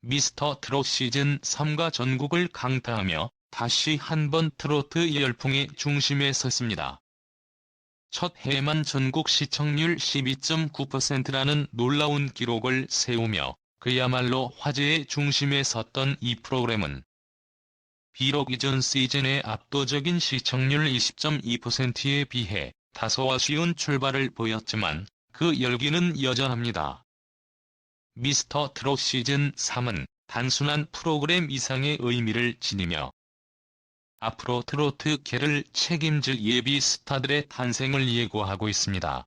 미스터 트롯 시즌 3가 전국을 강타하며 다시 한번 트로트 열풍의 중심에 섰습니다. 첫 해만 전국 시청률 12.9%라는 놀라운 기록을 세우며 그야말로 화제의 중심에 섰던 이 프로그램은 비록 이전 시즌의 압도적인 시청률 20.2%에 비해 다소 아쉬운 출발을 보였지만 그 열기는 여전합니다. 미스터 트롯 시즌 3은 단순한 프로그램 이상의 의미를 지니며 앞으로 트로트계를 책임질 예비 스타들의 탄생을 예고하고 있습니다.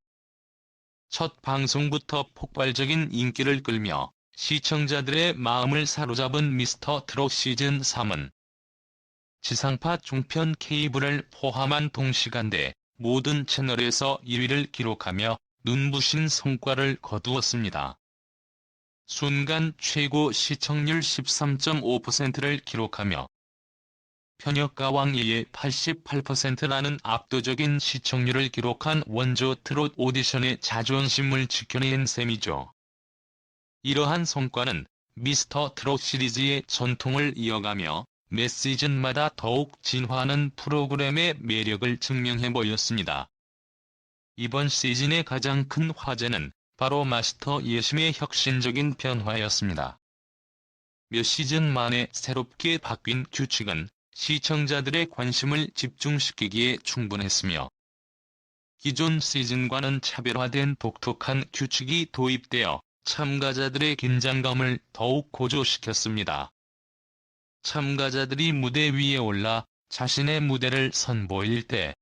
첫 방송부터 폭발적인 인기를 끌며 시청자들의 마음을 사로잡은 미스터 트롯 시즌 3은 지상파 종편 케이블을 포함한 동시간대 모든 채널에서 1위를 기록하며 눈부신 성과를 거두었습니다. 순간 최고 시청률 13.5%를 기록하며 편협가왕예의 88%라는 압도적인 시청률을 기록한 원조 트롯 오디션의 자존심을 지켜낸 셈이죠. 이러한 성과는 미스터 트롯 시리즈의 전통을 이어가며 매 시즌마다 더욱 진화하는 프로그램의 매력을 증명해 보였습니다. 이번 시즌의 가장 큰 화제는 바로 마스터 예심의 혁신적인 변화였습니다. 몇 시즌 만에 새롭게 바뀐 규칙은 시청자들의 관심을 집중시키기에 충분했으며 기존 시즌과는 차별화된 독특한 규칙이 도입되어 참가자들의 긴장감을 더욱 고조시켰습니다. 참가자들이 무대 위에 올라 자신의 무대를 선보일 때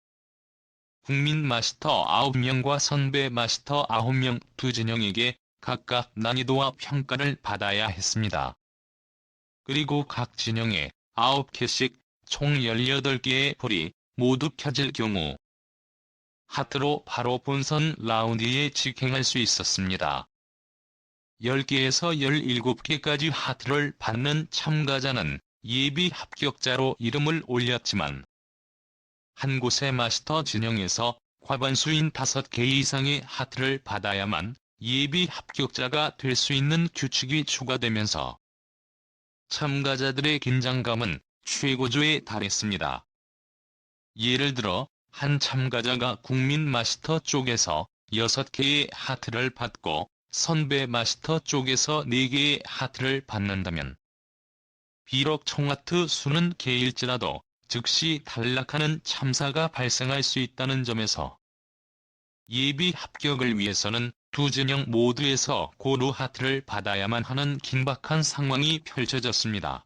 국민 마스터 9명과 선배 마스터 9명 두 진영에게 각각 난이도와 평가를 받아야 했습니다. 그리고 각 진영에 9개씩 총 18개의 볼이 모두 켜질 경우 하트로 바로 본선 라운드에 직행할 수 있었습니다. 10개에서 17개까지 하트를 받는 참가자는 예비 합격자로 이름을 올렸지만 한 곳의 마스터 진영에서 과반수인 5개 이상의 하트를 받아야만 예비 합격자가 될 수 있는 규칙이 추가되면서 참가자들의 긴장감은 최고조에 달했습니다. 예를 들어 한 참가자가 국민 마스터 쪽에서 6개의 하트를 받고 선배 마스터 쪽에서 4개의 하트를 받는다면 비록 총하트 수는 개일지라도 즉시 탈락하는 참사가 발생할 수 있다는 점에서 예비 합격을 위해서는 두 진영 모두에서 고루 하트를 받아야만 하는 긴박한 상황이 펼쳐졌습니다.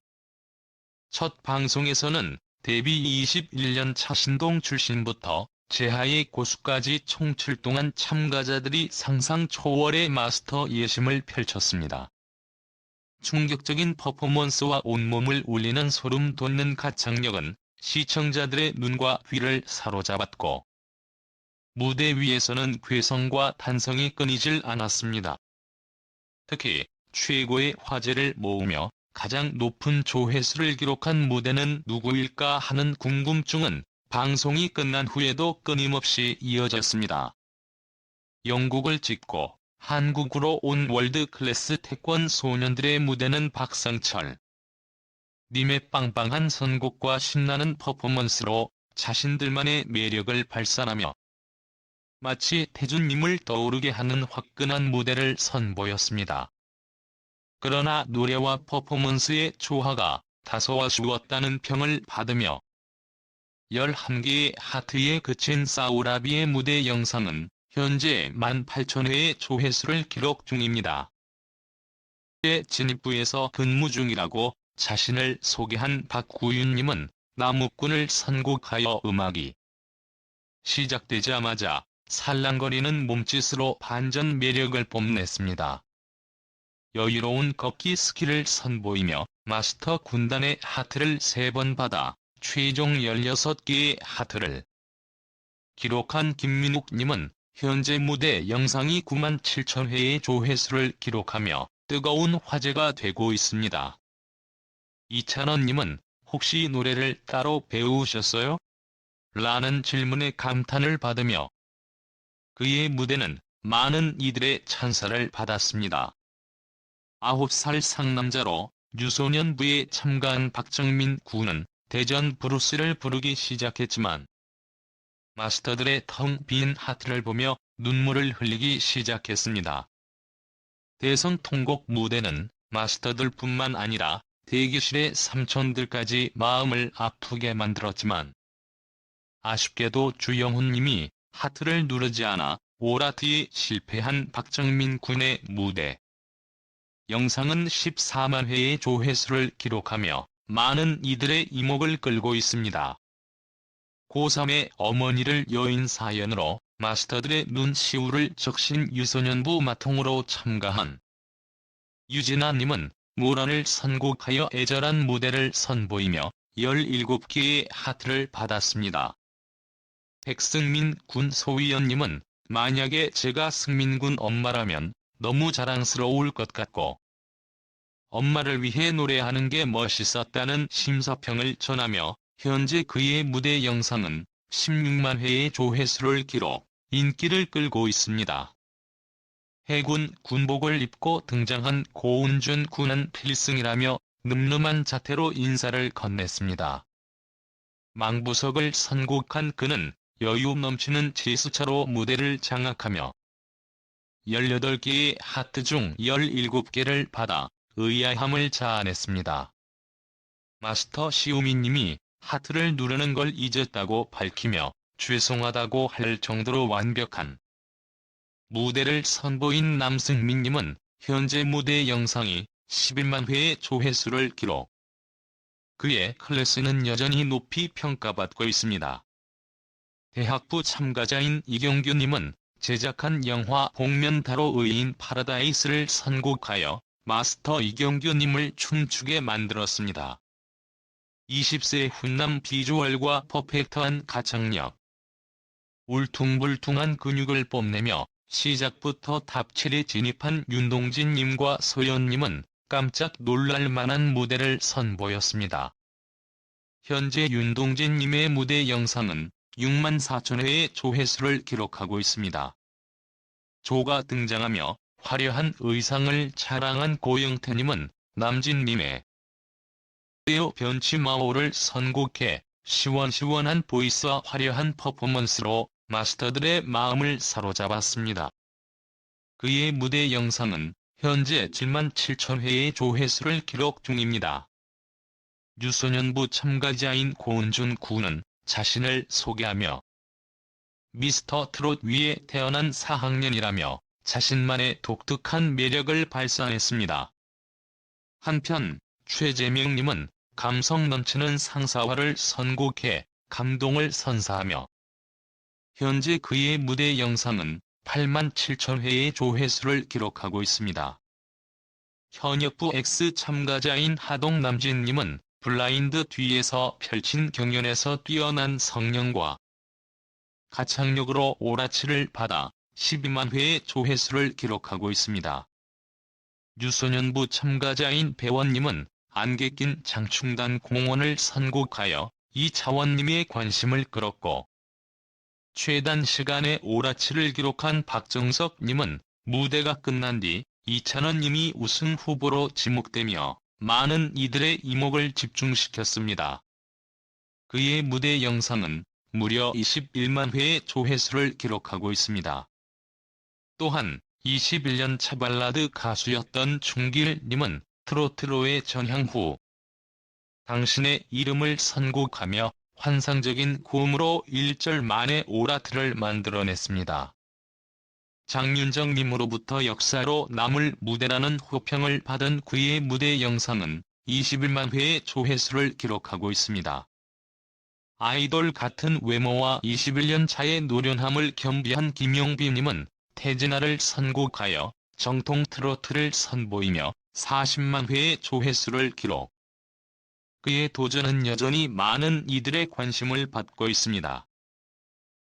첫 방송에서는 데뷔 21년 차 신동 출신부터 제하의 고수까지 총 출동한 참가자들이 상상 초월의 마스터 예심을 펼쳤습니다. 충격적인 퍼포먼스와 온몸을 울리는 소름 돋는 가창력은 시청자들의 눈과 귀를 사로잡았고 무대 위에서는 괴성과 탄성이 끊이질 않았습니다. 특히 최고의 화제를 모으며 가장 높은 조회수를 기록한 무대는 누구일까 하는 궁금증은 방송이 끝난 후에도 끊임없이 이어졌습니다. 영국을 찍고 한국으로 온 월드 클래스 태권 소년들의 무대는 박상철. 님의 빵빵한 선곡과 신나는 퍼포먼스로 자신들만의 매력을 발산하며 마치 태준님을 떠오르게 하는 화끈한 무대를 선보였습니다. 그러나 노래와 퍼포먼스의 조화가 다소 아쉬웠다는 평을 받으며 11개의 하트에 그친 사우라비의 무대 영상은 현재 18,000회의 조회수를 기록 중입니다. 진입부에서 근무 중이라고 자신을 소개한 박구윤님은 나무꾼을 선곡하여 음악이 시작되자마자 살랑거리는 몸짓으로 반전 매력을 뽐냈습니다. 여유로운 걷기 스킬을 선보이며 마스터 군단의 하트를 3번 받아 최종 16개의 하트를 기록한 김민욱님은 현재 무대 영상이 9만 7천 회의 조회수를 기록하며 뜨거운 화제가 되고 있습니다. 이찬원님은 혹시 노래를 따로 배우셨어요? 라는 질문에 감탄을 받으며 그의 무대는 많은 이들의 찬사를 받았습니다. 9살 상남자로 유소년부에 참가한 박정민 군은 대전 브루스를 부르기 시작했지만 마스터들의 텅 빈 하트를 보며 눈물을 흘리기 시작했습니다. 대선 통곡 무대는 마스터들뿐만 아니라 대기실의 삼촌들까지 마음을 아프게 만들었지만 아쉽게도 주영훈님이 하트를 누르지 않아 오라트에 실패한 박정민 군의 무대. 영상은 14만 회의 조회수를 기록하며 많은 이들의 이목을 끌고 있습니다. 고3의 어머니를 여인 사연으로 마스터들의 눈시울을 적신 유소년부 마통으로 참가한 유진아님은 모란을 선곡하여 애절한 무대를 선보이며 17개의 하트를 받았습니다. 백승민 군 소위원님은 만약에 제가 승민군 엄마라면 너무 자랑스러울 것 같고 엄마를 위해 노래하는 게 멋있었다는 심사평을 전하며 현재 그의 무대 영상은 16만 회의 조회수를 기록, 인기를 끌고 있습니다. 해군 군복을 입고 등장한 고운준 군은 필승이라며 늠름한 자태로 인사를 건넸습니다. 망부석을 선곡한 그는 여유 넘치는 제수차로 무대를 장악하며 18개의 하트 중 17개를 받아 의아함을 자아냈습니다. 마스터 시우미님이 하트를 누르는 걸 잊었다고 밝히며 죄송하다고 할 정도로 완벽한 무대를 선보인 남승민님은 현재 무대 영상이 11만 회의 조회수를 기록. 그의 클래스는 여전히 높이 평가받고 있습니다. 대학부 참가자인 이경규님은 제작한 영화 복면타로 의인 파라다이스를 선곡하여 마스터 이경규님을 춤추게 만들었습니다. 20세 훈남 비주얼과 퍼펙트한 가창력, 울퉁불퉁한 근육을 뽐내며 시작부터 탑7에 진입한 윤동진님과 소연님은 깜짝 놀랄만한 무대를 선보였습니다. 현재 윤동진님의 무대 영상은 6만 4천 회의 조회수를 기록하고 있습니다. 조가 등장하며 화려한 의상을 자랑한 고영태님은 남진님의 에어 변치마오를 선곡해 시원시원한 보이스와 화려한 퍼포먼스로 마스터들의 마음을 사로잡았습니다. 그의 무대 영상은 현재 7만 7천 회의 조회수를 기록 중입니다. 유소년부 참가자인 고은준 군은 자신을 소개하며 미스터 트롯 위에 태어난 4학년이라며 자신만의 독특한 매력을 발산했습니다. 한편 최재명님은 감성 넘치는 상사화를 선곡해 감동을 선사하며 현재 그의 무대 영상은 8만 7천 회의 조회수를 기록하고 있습니다. 현역부 X 참가자인 하동 남진님은 블라인드 뒤에서 펼친 경연에서 뛰어난 성령과 가창력으로 오라치를 받아 12만 회의 조회수를 기록하고 있습니다. 유소년부 참가자인 배원님은 안개 낀 장충단 공원을 선곡하여 이차원님의 관심을 끌었고 최단 시간에 오라치를 기록한 박정석님은 무대가 끝난 뒤 이찬원님이 우승 후보로 지목되며 많은 이들의 이목을 집중시켰습니다. 그의 무대 영상은 무려 21만 회의 조회수를 기록하고 있습니다. 또한 21년 차 발라드 가수였던 충길님은 트로트로의 전향 후 당신의 이름을 선곡하며 환상적인 고음으로 1절 만에 오라트를 만들어냈습니다. 장윤정님으로부터 역사로 남을 무대라는 호평을 받은 그의 무대 영상은 21만 회의 조회수를 기록하고 있습니다. 아이돌 같은 외모와 21년 차의 노련함을 겸비한 김용빈님은 태진아를 선곡하여 정통 트로트를 선보이며 40만 회의 조회수를 기록. 그의 도전은 여전히 많은 이들의 관심을 받고 있습니다.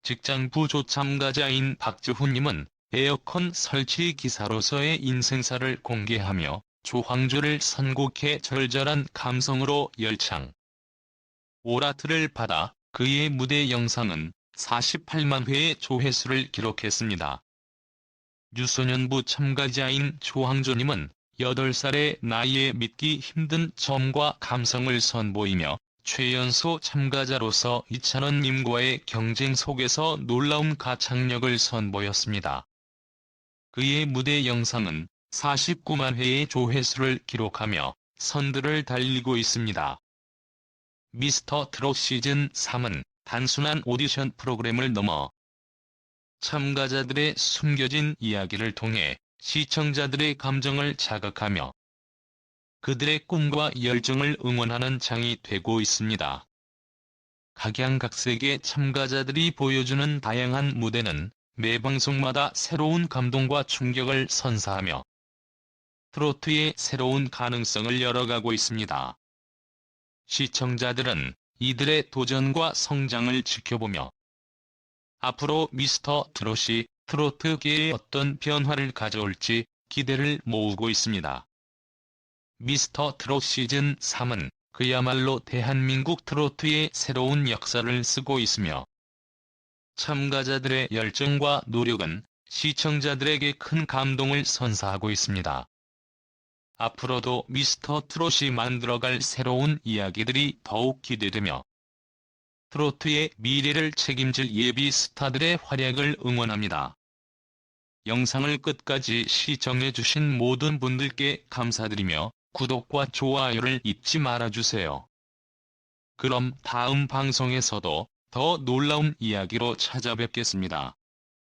직장부 조참가자인 박주훈님은 에어컨 설치 기사로서의 인생사를 공개하며 조황조를 선곡해 절절한 감성으로 열창. 오라트를 받아 그의 무대 영상은 48만 회의 조회수를 기록했습니다. 유소년부 참가자인 조항조님은 8살의 나이에 믿기 힘든 점과 감성을 선보이며 최연소 참가자로서 이찬원님과의 경쟁 속에서 놀라운 가창력을 선보였습니다. 그의 무대 영상은 49만 회의 조회수를 기록하며 선두를 달리고 있습니다. 미스터 트롯 시즌 3은 단순한 오디션 프로그램을 넘어 참가자들의 숨겨진 이야기를 통해 시청자들의 감정을 자극하며 그들의 꿈과 열정을 응원하는 장이 되고 있습니다. 각양각색의 참가자들이 보여주는 다양한 무대는 매 방송마다 새로운 감동과 충격을 선사하며 트로트의 새로운 가능성을 열어가고 있습니다. 시청자들은 이들의 도전과 성장을 지켜보며 앞으로 미스터 트롯이 트로트계에 어떤 변화를 가져올지 기대를 모으고 있습니다. 미스터 트롯 시즌 3은 그야말로 대한민국 트로트의 새로운 역사를 쓰고 있으며 참가자들의 열정과 노력은 시청자들에게 큰 감동을 선사하고 있습니다. 앞으로도 미스터 트롯이 만들어갈 새로운 이야기들이 더욱 기대되며 트로트의 미래를 책임질 예비 스타들의 활약을 응원합니다. 영상을 끝까지 시청해주신 모든 분들께 감사드리며 구독과 좋아요를 잊지 말아주세요. 그럼 다음 방송에서도 더 놀라운 이야기로 찾아뵙겠습니다.